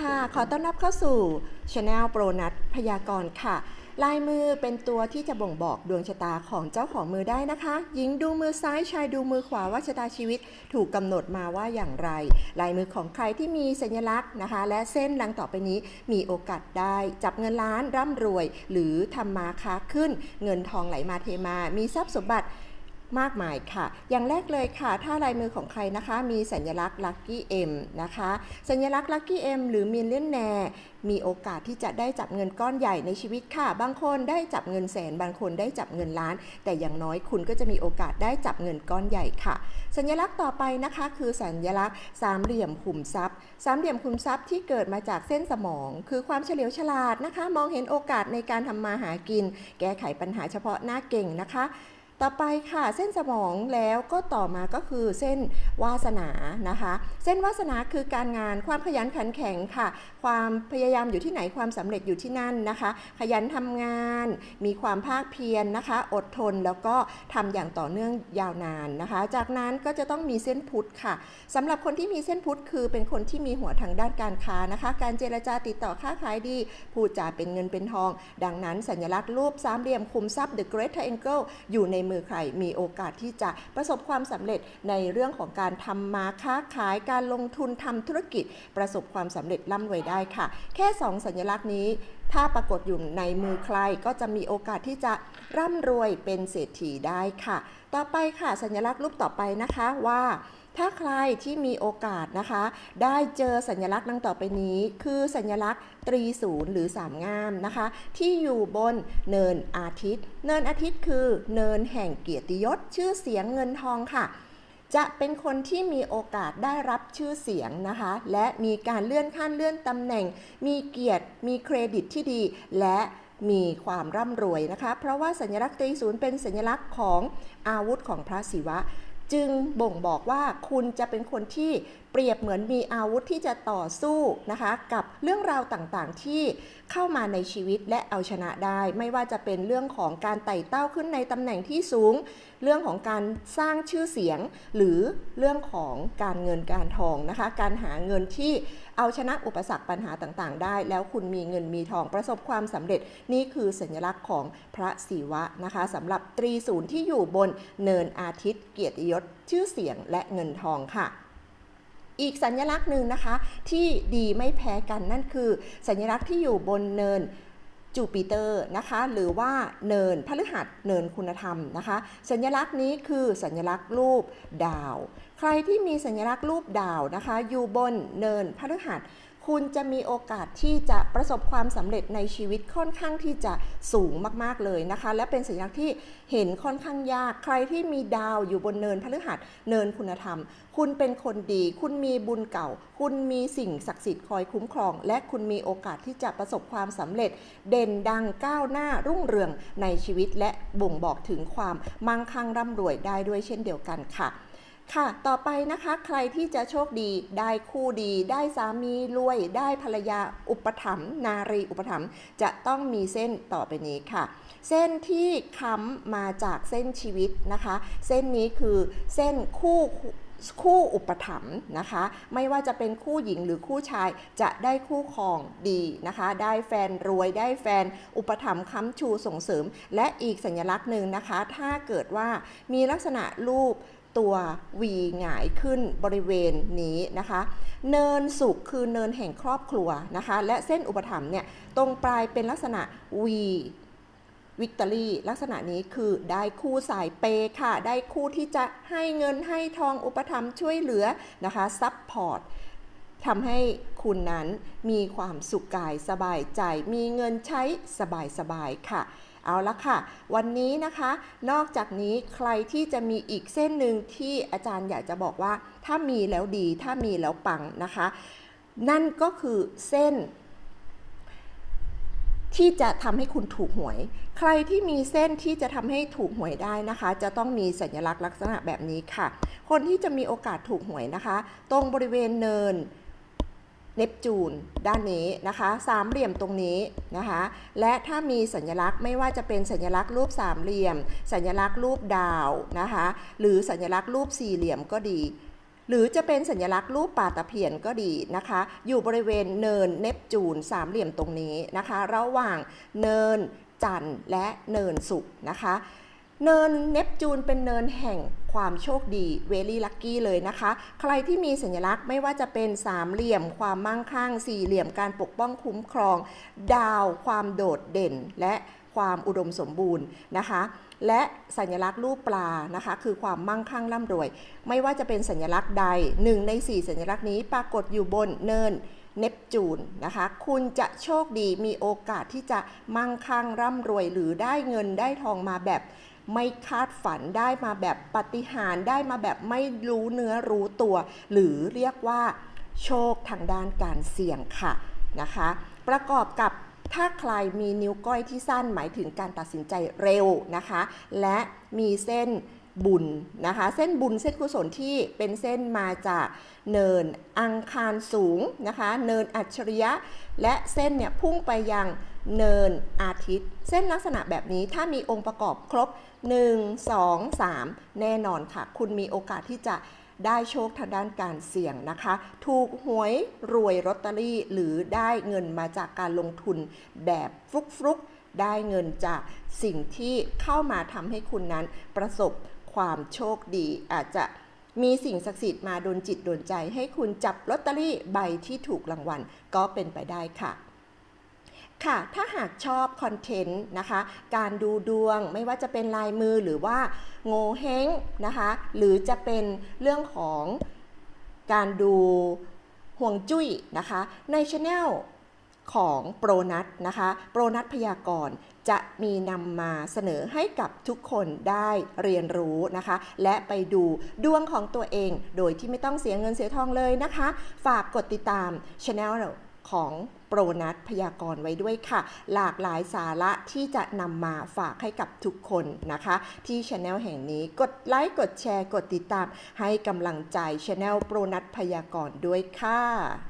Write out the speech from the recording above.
ค่ะ ขอต้อนรับเข้าสู่ Channel โปรนัทพยากรณ์ค่ะ ลายมือเป็นตัวที่จะบ่งบอกดวงชะตาของเจ้าของมือได้นะคะ หญิงดูมือซ้ายชายดูมือขวาว่าชะตาชีวิตถูกกำหนดมาว่าอย่างไร ลายมือของใครที่มีสัญลักษณ์นะคะ และเส้นดังต่อไปนี้มีโอกาสได้ จับเงินล้านร่ำรวย หรือทำมาค้าขึ้น เงินทองไหลมาเทมา มีทรัพย์สมบัติ มากมายค่ะ อย่างแรกเลยค่ะ ถ้าลายมือของใครนะคะ มีสัญลักษณ์ Lucky M นะคะ สัญลักษณ์ Lucky M หรือ Millionaire มีโอกาสที่จะได้จับเงินก้อนใหญ่ในชีวิตค่ะ บางคนได้จับเงินแสน บางคนได้จับเงินล้าน แต่อย่างน้อยคุณก็จะมีโอกาสได้จับเงินก้อนใหญ่ค่ะ สัญลักษณ์ต่อไปนะคะ คือสัญลักษณ์สามเหลี่ยมขุมทรัพย์ สามเหลี่ยมขุมทรัพย์ที่เกิดมาจากเส้นสมอง คือความเฉลียวฉลาดนะคะ มองเห็นโอกาสในการทำมาหากิน แก้ไขปัญหาเฉพาะหน้าเก่งนะคะ ต่อไปค่ะเส้นสมองแล้วก็ต่อมาก็คือเส้นวาสนานะคะ เส้นวาสนาคือการงานความขยันขันแข็งค่ะ ความพยายามอยู่ที่ไหนความสำเร็จอยู่ที่นั่นนะคะ ขยันทำงาน มีความภาคเพียรนะคะ อดทนแล้วก็ทำอย่างต่อเนื่องยาวนานนะคะ จากนั้นก็จะต้องมีเส้นพุทธค่ะสำหรับคนที่มีเส้นพุทธคือเป็นคนที่มีหัวทางด้านการค้านะคะ การเจรจาติดต่อค้าขายดีพูดจาเป็นเงินเป็นทอง ดังนั้นสัญลักษณ์รูปสามเหลี่ยมคุมทรัพย์ The Great Triangle อยู่ในมือใคร มีโอกาสที่จะประสบความสำเร็จในเรื่องของการทำมาค้าขายการลงทุนทำธุรกิจ ประสบความสำเร็จร่ำรวยได้ค่ะ แค่ 2 สัญลักษณ์นี้ถ้าปรากฏอยู่ในมือใครก็จะมีโอกาสที่จะร่ำรวยเป็นเศรษฐีได้ค่ะ ต่อไปค่ะสัญลักษณ์รูปต่อไปนะคะว่า ถ้าใครที่มีโอกาสนะคะ ได้เจอสัญลักษณ์ดังต่อไปนี้ คือสัญลักษณ์ตรีศูนย์หรือสามงามนะคะ ที่อยู่บนเนินอาทิตย์ เนินอาทิตย์คือเนินแห่งเกียรติยศ ชื่อเสียงเงินทองค่ะจะเป็นคนที่มีโอกาสได้รับชื่อเสียงนะคะ และมีการเลื่อนขั้นเลื่อนตำแหน่ง มีเกียรติ มีเครดิตที่ดี และมีความร่ำรวยนะคะ เพราะว่าสัญลักษณ์ตรีศูนย์เป็นสัญลักษณ์ของอาวุธของพระศิวะ จึงบ่งบอกว่าคุณจะเป็นคนที่เปรียบเหมือนมีอาวุธที่จะต่อสู้นะคะกับเรื่องราวต่างๆ ที่เข้ามาในชีวิตและเอาชนะได้ ไม่ว่าจะเป็นเรื่องของการไต่เต้าขึ้นในตำแหน่งที่สูง เรื่องของการสร้างชื่อเสียง หรือเรื่องของการเงินการทองนะคะ การหาเงินที่เอาชนะอุปสรรคปัญหาต่างๆ ได้ แล้วคุณมีเงินมีทองประสบความสำเร็จนี่คือสัญลักษณ์ของพระศิวะนะคะสำหรับตรีศูนย์ที่อยู่บนเนินอาทิตย์เกียรติยศชื่อเสียงและเงินทองค่ะ อีกสัญลักษณ์หนึ่งนะคะที่ดีไม่แพ้กันนั่นคือ สัญลักษณ์ที่อยู่บนเนินจูปิเตอร์นะคะหรือว่าเนินพฤหัสเนินคุณธรรมนะคะ สัญลักษณ์นี้คือสัญลักษณ์รูปดาว ใครที่มีสัญลักษณ์รูปดาวนะคะ อยู่บนเนินพฤหัส คุณจะมีโอกาสที่จะประสบความสำเร็จในชีวิตค่อนข้างที่จะสูงมากๆเลยนะคะ และเป็นสัญลักษณ์ที่เห็นค่อนข้างยาก ใครที่มีดาวอยู่บนเนินพฤหัสเนินคุณธรรม คุณเป็นคนดี คุณมีบุญเก่า คุณมีสิ่งศักดิ์สิทธิ์คอยคุ้มครอง และคุณมีโอกาสที่จะประสบความสำเร็จ เด่นดังก้าวหน้ารุ่งเรืองในชีวิตและบ่งบอกถึงความมั่งคั่งร่ำรวยได้ด้วยเช่นเดียวกันค่ะ ค่ะ ต่อไปนะคะใครที่จะโชคดีได้คู่ดี ได้สามีรวย ได้ภรรยาอุปถัมภ์นารีอุปถัมภ์จะต้องมีเส้นต่อไปนี้ค่ะ เส้นที่ค้ำมาจากเส้นชีวิตนะคะ เส้นนี้คือเส้นคู่คู่อุปถัมภ์นะคะ ไม่ว่าจะเป็นคู่หญิงหรือคู่ชายจะได้คู่ครองดีนะคะ ได้แฟนรวยได้แฟนอุปถัมภ์ค้ำชูส่งเสริม และอีกสัญลักษณ์หนึ่งนะคะ ถ้าเกิดว่ามีลักษณะรูป ตัววีหงายขึ้นบริเวณนี้นะคะ เนินสุขคือเนินแห่งครอบครัวนะคะ และเส้นอุปถัมภ์เนี่ยตรงปลายเป็นลักษณะวีวิกตอรี่ลักษณะนี้คือได้คู่สายเปย์ค่ะ ได้คู่ที่จะให้เงินให้ทองอุปถัมภ์ช่วยเหลือนะคะซัพพอร์ตทำให้คุณนั้นมีความสุขกายสบายใจ มีเงินใช้สบายๆค่ะ เอาละค่ะ วันนี้นะคะ นอกจากนี้ใครที่จะมีอีกเส้นหนึ่งที่อาจารย์อยากจะบอกว่า ถ้ามีแล้วดี ถ้ามีแล้วปังนะคะ นั่นก็คือเส้น ที่จะทำให้คุณถูกหวย ใครที่มีเส้นที่จะทำให้ถูกหวยได้นะคะ จะต้องมีสัญลักษณ์ลักษณะแบบนี้ค่ะ คนที่จะมีโอกาสถูกหวยนะคะ ตรงบริเวณเนิน เนปจูนด้านนี้นะคะ สามเหลี่ยมตรงนี้นะคะ และถ้ามีสัญลักษณ์ไม่ว่าจะเป็นสัญลักษณ์รูปสามเหลี่ยม สัญลักษณ์รูปดาวนะคะ หรือสัญลักษณ์รูปสี่เหลี่ยมก็ดี หรือจะเป็นสัญลักษณ์รูปปลาตะเพียนก็ดีนะคะ อยู่บริเวณเนินเนปจูนสามเหลี่ยมตรงนี้นะคะ ระหว่างเนินจันทร์และเนินศุกร์นะคะ เนินเนปจูนเป็นเนินแห่งความโชคดีเวลี่ลัคกี้เลยนะคะ ใครที่มีสัญลักษณ์ไม่ว่าจะเป็นสามเหลี่ยม ความมั่งคั่ง สี่เหลี่ยมการปกป้องคุ้มครอง ดาวความโดดเด่น และความอุดมสมบูรณ์นะคะ และสัญลักษณ์รูปปลานะคะ คือความมั่งคั่งร่ำรวย ไม่ว่าจะเป็นสัญลักษณ์ใดหนึ่งใน 4 สัญลักษณ์นี้ปรากฏอยู่บนเนินเนปจูนนะคะ คุณจะโชคดีมีโอกาสที่จะมั่งคั่งร่ำรวยหรือได้เงินได้ทองมาแบบ ไม่คาดฝันได้มาแบบปฏิหารได้มาแบบไม่รู้เนื้อรู้ตัว หรือเรียกว่าโชคทางด้านการเสี่ยงค่ะนะคะ ประกอบกับถ้าใครมีนิ้วก้อยที่สั้นหมายถึงการตัดสินใจเร็วนะคะ และมีเส้นบุญนะคะ เส้นบุญเส้นกุศลที่เป็นเส้นมาจากเนินอังคารสูงนะคะ เนินอัจฉริยะ และเส้นเนี่ยพุ่งไปยัง เนินอาทิตย์ เส้นลักษณะแบบนี้ถ้ามีองค์ประกอบครบ 1 2 3 แน่นอนค่ะ คุณมีโอกาสที่จะได้โชคทางด้านการเสี่ยงนะคะ ถูกหวยรวยลอตเตอรี่ หรือได้เงินมาจากการลงทุนแบบฟลุกๆ ได้เงินจากสิ่งที่เข้ามาทำให้คุณนั้นประสบความโชคดีอาจจะมีสิ่งศักดิ์สิทธิ์มาดนจิตดนใจ ให้คุณจับลอตเตอรี่ใบที่ถูกรางวัลก็เป็นไปได้ค่ะ ค่ะ ถ้าหากชอบคอนเทนต์นะคะ การดูดวงไม่ว่าจะเป็นลายมือหรือว่าโงเฮงนะคะ หรือจะเป็นเรื่องของการดูห่วงจุ้ยนะคะ ในช anel ของโปรนัทนะคะ โปรนัทพยากรณ์จะมีนำมาเสนอให้กับทุกคนได้เรียนรู้นะคะ และไปดูดวงของตัวเอง โดยที่ไม่ต้องเสียเงินเสียทองเลยนะคะ ฝากกดติดตามช anel ของ โปรนัทพยากรณ์ไว้ด้วยค่ะ หลากหลายสาระที่จะนำมาฝากให้กับทุกคนนะคะ ที่ช anel แห่งนี้กดไลค์กดแชร์กดติดตาม ให้กำลังใจช anel โปรนัทพยากรณ์ด้วยค่ะ